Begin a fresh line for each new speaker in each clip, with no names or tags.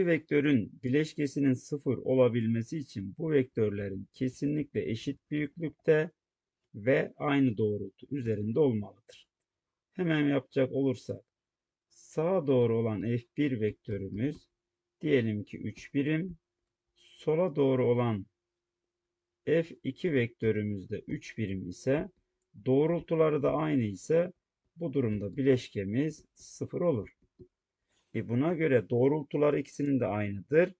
İki vektörün bileşkesinin sıfır olabilmesi için bu vektörlerin kesinlikle eşit büyüklükte ve aynı doğrultu üzerinde olmalıdır. Hemen yapacak olursak sağa doğru olan f1 vektörümüz diyelim ki 3 birim, sola doğru olan f2 vektörümüz de 3 birim ise doğrultuları da aynı ise bu durumda bileşkemiz 0 olur. E buna göre doğrultular ikisinin de aynıdır.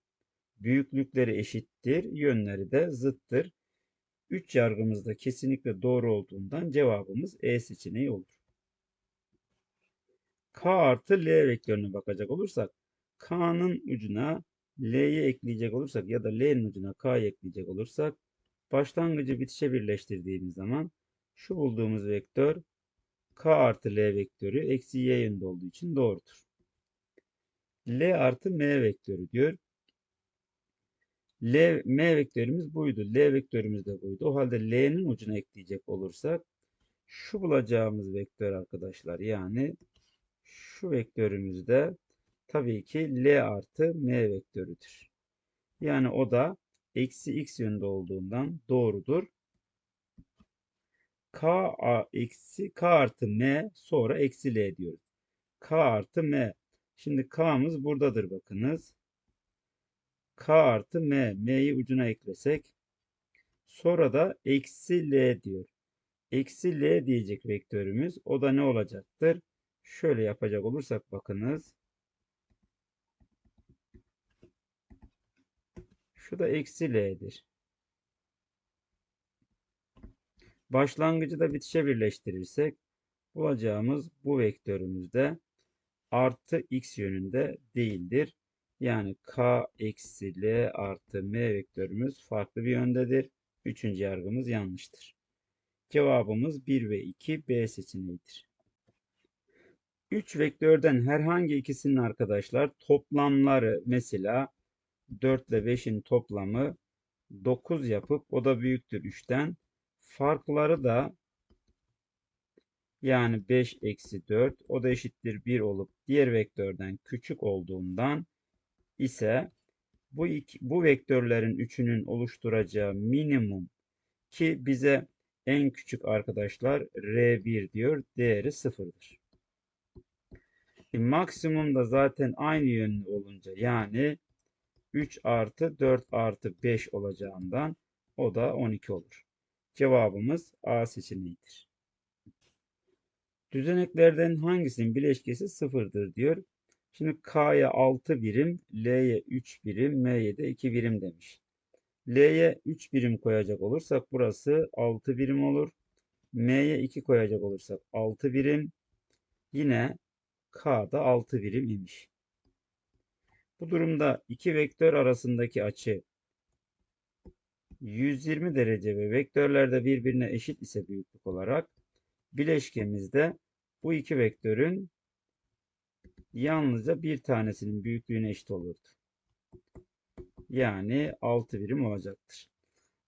Büyüklükleri eşittir, yönleri de zıttır. 3 yargımız da kesinlikle doğru olduğundan cevabımız E seçeneği olur. K artı L vektörüne bakacak olursak K'nın ucuna L'yi ekleyecek olursak ya da L'nin ucuna K'yı ekleyecek olursak başlangıcı bitişe birleştirdiğimiz zaman şu bulduğumuz vektör K artı L vektörü eksi Y yönünde olduğu için doğrudur. L artı M vektörü diyor. L, M vektörümüz buydu. L vektörümüz de buydu. O halde L'nin ucuna ekleyecek olursak şu bulacağımız vektör arkadaşlar yani şu vektörümüz de tabii ki L artı M vektörüdür. Yani o da eksi x yönünde olduğundan doğrudur. K eksi K artı M sonra eksi L diyoruz. K artı M. Şimdi K'mız buradadır bakınız. K artı M. M'yi ucuna eklesek. Sonra da eksi L diyor. Eksi L diyecek vektörümüz. O da ne olacaktır? Şöyle yapacak olursak bakınız. Şu da eksi L'dir. Başlangıcı da bitişe birleştirirsek bulacağımız bu vektörümüzde artı x yönünde değildir. Yani k eksi l artı m vektörümüz farklı bir yöndedir. Üçüncü yargımız yanlıştır. Cevabımız 1 ve 2 B seçeneğidir. 3 vektörden herhangi ikisinin arkadaşlar toplamları mesela 4 ile 5'in toplamı 9 yapıp o da büyüktür 3'ten. Farkları da yani 5 eksi 4 o da eşittir 1 olup diğer vektörden küçük olduğundan ise bu, iki, bu vektörlerin üçünün oluşturacağı minimum ki bize en küçük arkadaşlar R1 diyor değeri 0'dır. E, maksimum da zaten aynı yönlü olunca yani 3 artı 4 artı 5 olacağından o da 12 olur. Cevabımız A seçeneğidir. Düzeneklerden hangisinin bileşkesi sıfırdır diyor. Şimdi K'ya 6 birim, L'ye 3 birim, M'ye de 2 birim demiş. L'ye 3 birim koyacak olursak burası 6 birim olur. M'ye 2 koyacak olursak 6 birim. Yine K'da 6 birim imiş. Bu durumda iki vektör arasındaki açı 120 derece ve vektörler de birbirine eşit ise büyüklük olarak bileşkemizde bu iki vektörün yalnızca bir tanesinin büyüklüğüne eşit olurdu. Yani 6 birim olacaktır.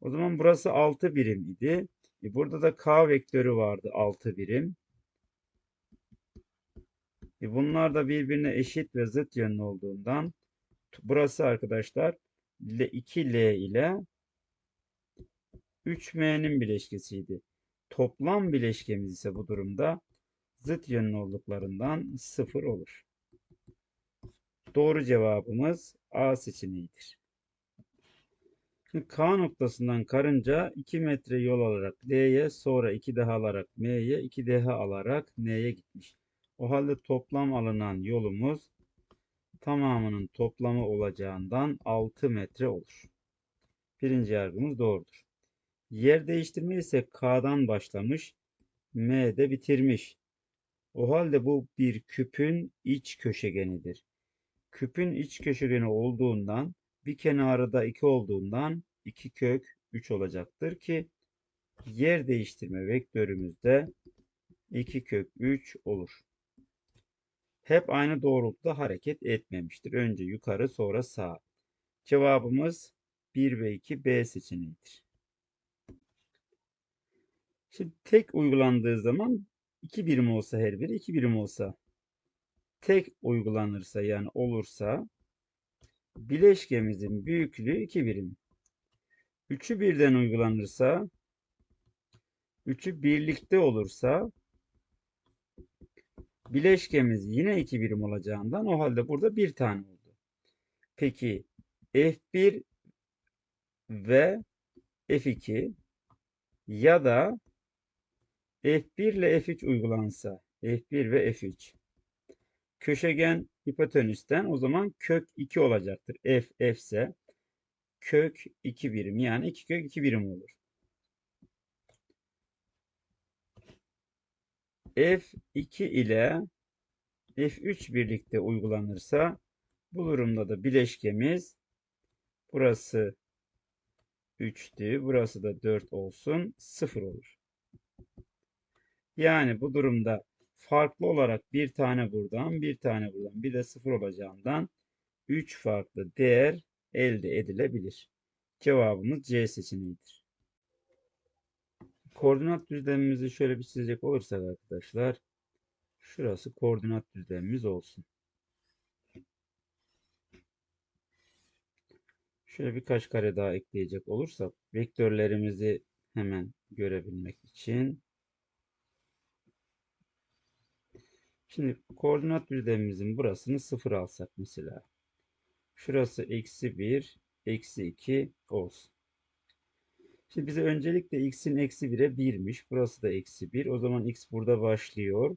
O zaman burası 6 birim idi. E burada da k vektörü vardı 6 birim. E bunlar da birbirine eşit ve zıt yönlü olduğundan burası arkadaşlar 2L ile 3M'nin bileşkesiydi. Toplam bileşkemiz ise bu durumda zıt yönlü olduklarından 0 olur. Doğru cevabımız A seçeneğidir. K noktasından karınca 2 metre yol alarak L'ye sonra 2 daha alarak M'ye 2 daha alarak N'ye gitmiş. O halde toplam alınan yolumuz tamamının toplamı olacağından 6 metre olur. Birinci yargımız doğrudur. Yer değiştirme ise K'dan başlamış, M'de bitirmiş. O halde bu bir küpün iç köşegenidir. Küpün iç köşegeni olduğundan bir kenarı da 2 olduğundan 2 kök 3 olacaktır ki yer değiştirme vektörümüzde 2 kök 3 olur. Hep aynı doğrultuda hareket etmemiştir. Önce yukarı sonra sağ. Cevabımız 1 ve 2 B seçeneğidir. Şimdi tek uygulandığı zaman 2 birim olsa her biri 2 birim olsa tek uygulanırsa yani olursa bileşkemizin büyüklüğü 2 birim. 3'ü birden uygulanırsa 3'ü birlikte olursa bileşkemiz yine 2 birim olacağından o halde burada bir tane oldu. Peki F1 ve F2 ya da F1 ile F3 uygulansa F1 ve F3 köşegen hipotenüsten o zaman kök 2 olacaktır. F, F ise kök 2 birim yani 2 kök 2 birim olur. F2 ile F3 birlikte uygulanırsa bu durumda da bileşkemiz burası 3'tü. Burası da 4 olsun. 0 olur. Yani bu durumda farklı olarak bir tane buradan bir tane buradan bir de 0 olacağından 3 farklı değer elde edilebilir. Cevabımız C seçeneğidir. Koordinat düzlemimizi şöyle bir çizecek olursak arkadaşlar şurası koordinat düzlemimiz olsun. Şöyle birkaç kare daha ekleyecek olursak vektörlerimizi hemen görebilmek için Şimdi koordinat düzlemimizin burasını 0 alsak mesela. Şurası eksi 1, eksi 2 olsun. Şimdi bize öncelikle x'in eksi 1'e 1'miş. Burası da eksi 1. O zaman x burada başlıyor.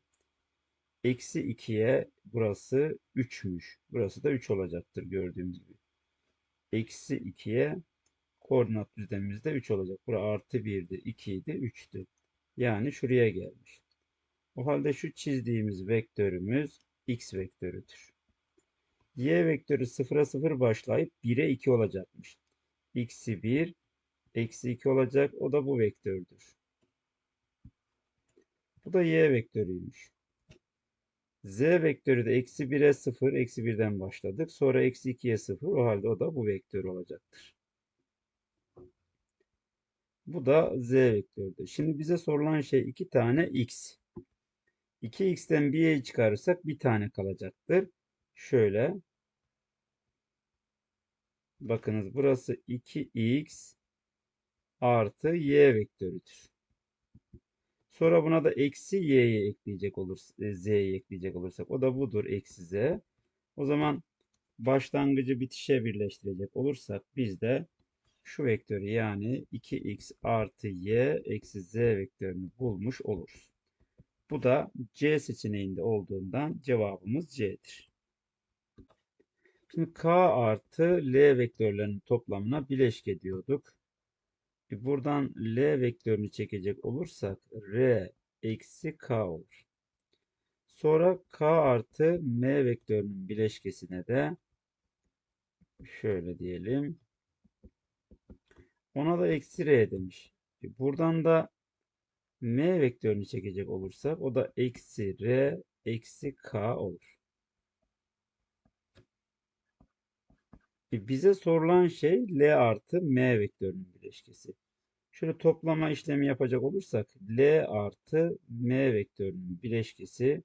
Eksi 2'ye burası 3'müş. Burası da 3 olacaktır gördüğümüz gibi. Eksi 2'ye koordinat düzlemimizde 3 olacak. Bura artı 1'di, 2 idi, 3'tü. Yani şuraya gelmiş. O halde şu çizdiğimiz vektörümüz x vektörüdür. Y vektörü 0'a 0 başlayıp 1'e 2 olacakmış. x'i 1, eksi 2 olacak. O da bu vektördür. Bu da y vektörüymüş. Z vektörü de eksi 1'e 0, eksi 1'den başladık. Sonra eksi 2'ye 0. O halde o da bu vektör olacaktır. Bu da z vektörüdür. Şimdi bize sorulan şey 2 tane x. 2x'ten bir y çıkarırsak bir tane kalacaktır. Şöyle. Bakınız burası 2x artı y vektörüdür. Sonra buna da eksi y'yi ekleyecek olursak, z'yi ekleyecek olursak o da budur eksi z. O zaman başlangıcı bitişe birleştirecek olursak biz de şu vektörü yani 2x artı y eksi z vektörünü bulmuş oluruz. Bu da C seçeneğinde olduğundan cevabımız C'dir. Şimdi K artı L vektörlerinin toplamına bileşke diyorduk. E buradan L vektörünü çekecek olursak R eksi K olur. Sonra K artı M vektörünün bileşkesine de şöyle diyelim. Ona da eksi R demiş. E buradan da M vektörünü çekecek olursak o da eksi R eksi K olur. E bize sorulan şey L artı M vektörünün bileşkesi. Şöyle toplama işlemi yapacak olursak L artı M vektörünün bileşkesi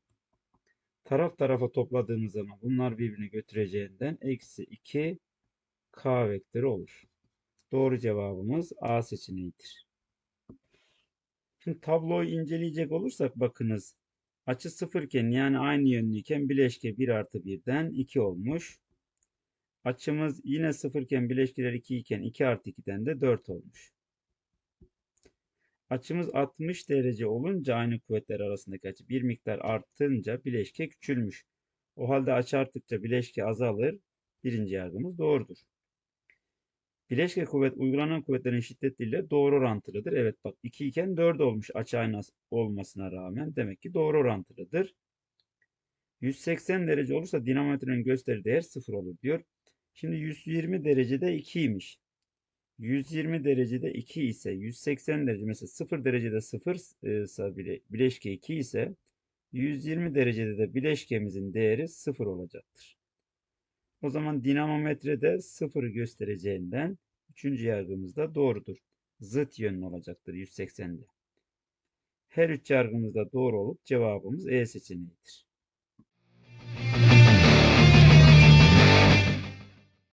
taraf tarafa topladığımız zaman bunlar birbirini götüreceğinden eksi 2 K vektörü olur. Doğru cevabımız A seçeneğidir. Şimdi tabloyu inceleyecek olursak bakınız açı sıfırken yani aynı yönlüyken bileşke 1 artı 1'den 2 olmuş. Açımız yine sıfırken bileşkeler 2 iken 2 artı 2'den de 4 olmuş. Açımız 60 derece olunca aynı kuvvetler arasındaki açı bir miktar arttınca bileşke küçülmüş. O halde açı arttıkça bileşke azalır. Birinci yargımız doğrudur. Bileşke kuvvet uygulanan kuvvetlerin şiddetiyle doğru orantılıdır. Evet bak 2 iken 4 olmuş açı olmasına rağmen demek ki doğru orantılıdır. 180 derece olursa dinamometrenin gösterdiği değer 0 olur diyor. Şimdi 120 derecede 2'ymiş. 120 derecede 2 ise 180 derece mesela 0 derecede 0 ise bile bileşke 2 ise 120 derecede de bileşkemizin değeri 0 olacaktır. O zaman dinamometre de 0 göstereceğinden 3. yargımız da doğrudur. Zıt yönlü olacaktır 180'de. Her üç yargımız da doğru olup cevabımız E seçeneğidir.